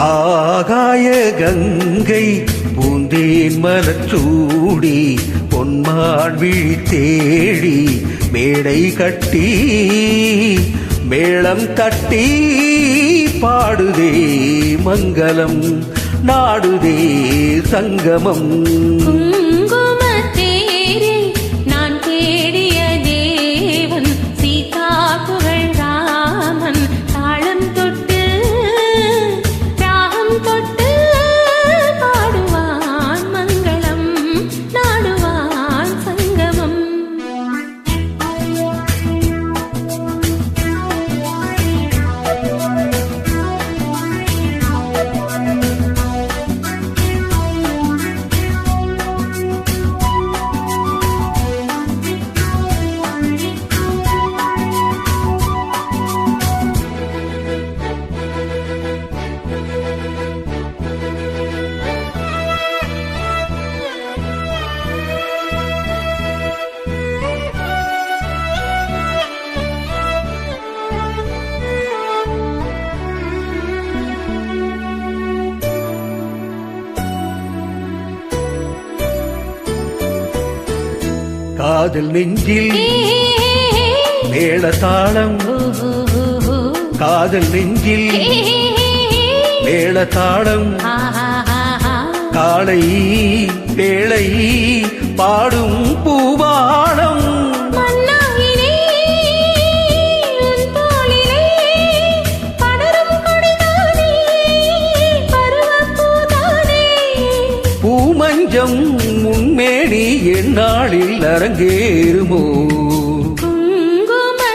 ஆகாய கங்கை பூந்தேன் மலச்சூடி பொன்மான் விழி தேடி மேடை கட்டி மேளம் தட்டி பாடுதே மங்களம் நாடுதே சங்கமம். காதல் நெஞ்சில் மேளதாளம். காதல் நெஞ்சில் மேளதாளம். காலை வேளை பாடும் பூமஞ்சம் முன்மேனி எந்நாளில் அரங்கேறுமோ? குங்குமத்தேரில்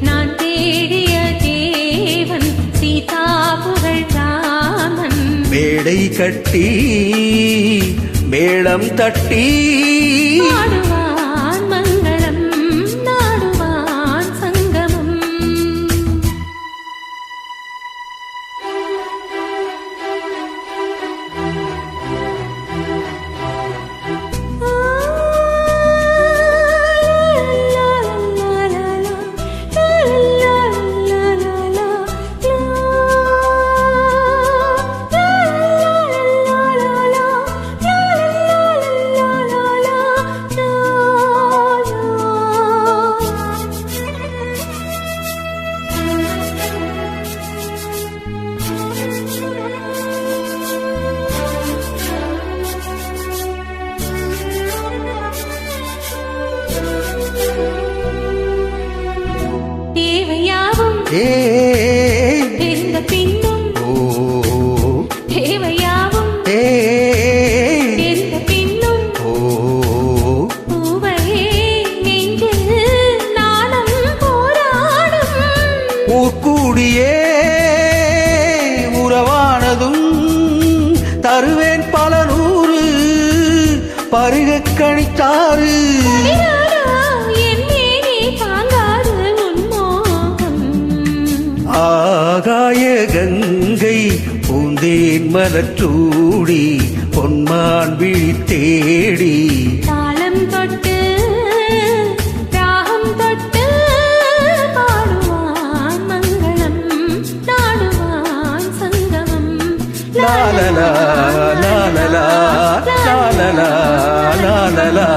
நான் தேடிய தேவன் சீதா புகழ் ராமன். மேடை கட்டி மேளம் தட்டி தெரிந்த பின்னும் ஓ. தேவையாவும் தெரிந்த பின்னும் ஓ. பூவையே நெஞ்சில் நாணம் போராடும். ஊர்கூடியே உறவானதும் தருவேன் பல நூறு பருகக் கணித்தாறு பூந்தேன் மலச்சூடி பொன்மான் விழி தேடி. தாளம் தொட்டு ராகம் தொட்டு பாடுவான் மங்களம் நாடுவான் சங்கமம். லாலலா லாலலா லாலலா லாலலா.